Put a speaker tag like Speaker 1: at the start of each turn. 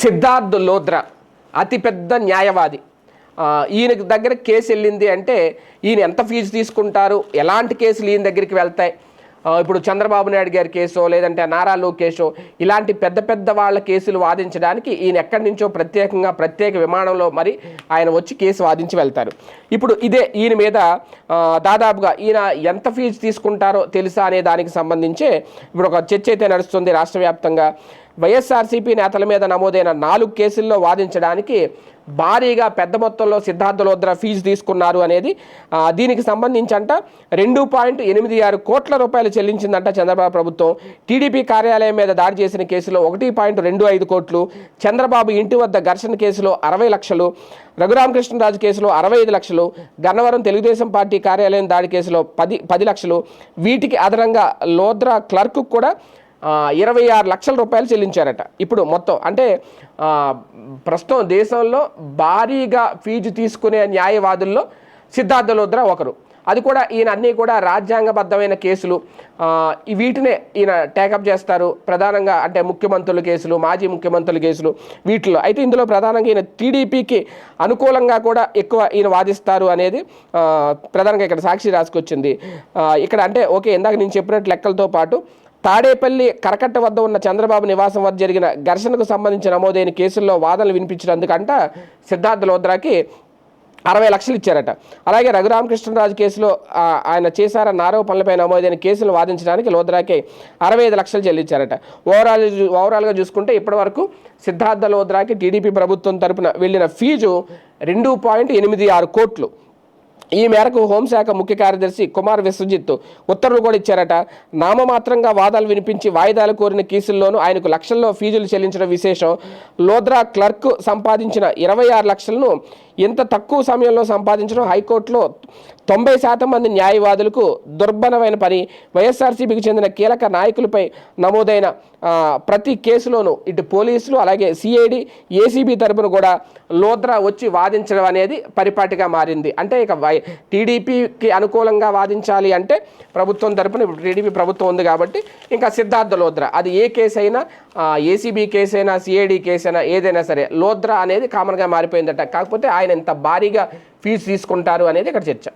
Speaker 1: సిద్ధార్థ్ లోద్రా అతిపెద్ద న్యాయవాది. ఈయన దగ్గర కేసు వెళ్ళింది అంటే ఈయన ఎంత ఫీజు తీసుకుంటారు? ఎలాంటి కేసులు ఈయన దగ్గరికి వెళ్తాయి? ఇప్పుడు చంద్రబాబు నాయుడు గారి కేసో లేదంటే నారా లోకేషో ఇలాంటి పెద్ద పెద్ద వాళ్ళ కేసులు వాదించడానికి ఈయన ఎక్కడి నుంచో ప్రత్యేకంగా ప్రత్యేక విమానంలో మరి ఆయన వచ్చి కేసు వాదించి వెళ్తారు. ఇప్పుడు ఇదే ఈయన మీద దాదాపుగా ఈయన ఎంత ఫీజు తీసుకుంటారో తెలుసా అనే దానికి సంబంధించి ఇప్పుడు ఒక చర్చ అయితే నడుస్తుంది రాష్ట్ర వ్యాప్తంగా. వైఎస్ఆర్సీపీ నేతల మీద నమోదైన నాలుగు కేసుల్లో వాదించడానికి భారీగా పెద్ద మొత్తంలో సిద్ధార్థ లోద్ర ఫీజు తీసుకున్నారు అనేది దీనికి సంబంధించి అంట రెండు పాయింట్ ఎనిమిది ఆరు కోట్ల రూపాయలు చెల్లించిందంట చంద్రబాబు ప్రభుత్వం. టీడీపీ కార్యాలయం మీద దాడి చేసిన కేసులో ఒకటి పాయింట్ రెండు ఐదు కోట్లు చంద్రబాబు ఇంటి వద్ద ఘర్షణ కేసులో అరవై లక్షలు రఘురామకృష్ణరాజు కేసులో అరవై ఐదు లక్షలు గన్నవరం తెలుగుదేశం పార్టీ కార్యాలయం దాడి కేసులో పది పది లక్షలు వీటికి అదనంగా లోద్రా క్లర్క్ కూడా ఇరవై ఆరు లక్షల రూపాయలు చెల్లించారట. ఇప్పుడు మొత్తం అంటే ప్రస్తుతం దేశంలో భారీగా ఫీజు తీసుకునే న్యాయవాదుల్లో సిద్ధార్థ లోద్రా ఒకరు. అది కూడా ఈయన అన్నీ కూడా రాజ్యాంగబద్ధమైన కేసులు. వీటినే ఈయన టేకప్ చేస్తారు. ప్రధానంగా అంటే ముఖ్యమంత్రుల కేసులు మాజీ ముఖ్యమంత్రుల కేసులు వీటిలో అయితే ఇందులో ప్రధానంగా ఈయన టీడీపీకి అనుకూలంగా కూడా ఎక్కువ ఈయన వాదిస్తారు అనేది ప్రధానంగా ఇక్కడ సాక్షి రాసుకొచ్చింది. ఇక్కడ అంటే ఓకే ఇందాక నేను చెప్పినట్టు లెక్కలతో పాటు తాడేపల్లి కరకట్ట వద్ద ఉన్న చంద్రబాబు నివాసం వద్ద జరిగిన ఘర్షణకు సంబంధించి నమోదైన కేసుల్లో వాదనలు వినిపించినందుకంట సిద్ధార్థ లోద్రాకి అరవై లక్షలు ఇచ్చారట. అలాగే రఘురామకృష్ణరాజు కేసులో ఆయన చేశారన్న ఆరోపణలపై నమోదైన కేసులు వాదించడానికి లోద్రాకి అరవై ఐదు లక్షలు చెల్లించారట. ఓవరాల్ ఓవరాల్గా చూసుకుంటే ఇప్పటివరకు సిద్ధార్థ లోద్రాకి టీడీపీ ప్రభుత్వం తరపున వెళ్ళిన ఫీజు రెండు పాయింట్ ఎనిమిది ఆరు కోట్లు. ఈ మేరకు హోంశాఖ ముఖ్య కార్యదర్శి కుమార్ విశ్వజిత్ ఉత్తర్వులు కూడా ఇచ్చారట. నామమాత్రంగా వాదాలు వినిపించి వాయిదాలు కోరిన కేసుల్లోనూ ఆయనకు లక్షల్లో ఫీజులు చెల్లించడం విశేషం. లోద్రా క్లర్క్ సంపాదించిన ఇరవై ఆరు లక్షలను ఇంత తక్కువ సమయంలో సంపాదించడం హైకోర్టులో తొంభై శాతం మంది న్యాయవాదులకు దుర్బలమైన పని. వైఎస్ఆర్సీపీకి చెందిన కీలక నాయకులపై నమోదైన ప్రతి కేసులోనూ ఇటు పోలీసులు అలాగే సిఐడి ఏసీబీ తరపున కూడా లోద్రా వచ్చి వాదించడం అనేది పరిపాటిగా మారింది. అంటే ఇక ఉన్నాయి టీడీపీకి అనుకూలంగా వాదించాలి అంటే ప్రభుత్వం తరపున ఇప్పుడు టీడీపీ ప్రభుత్వం ఉంది కాబట్టి ఇంకా సిద్ధార్థ లోద్రా. అది ఏ కేసు అయినా ఏసీబీ కేసు అయినా సిఐడి కేసు అయినా ఏదైనా సరే లోద్రా అనేది కామన్గా మారిపోయిందట. కాకపోతే ఆయన ఎంత భారీగా ఫీజు తీసుకుంటారు అనేది ఇక్కడ చర్చ.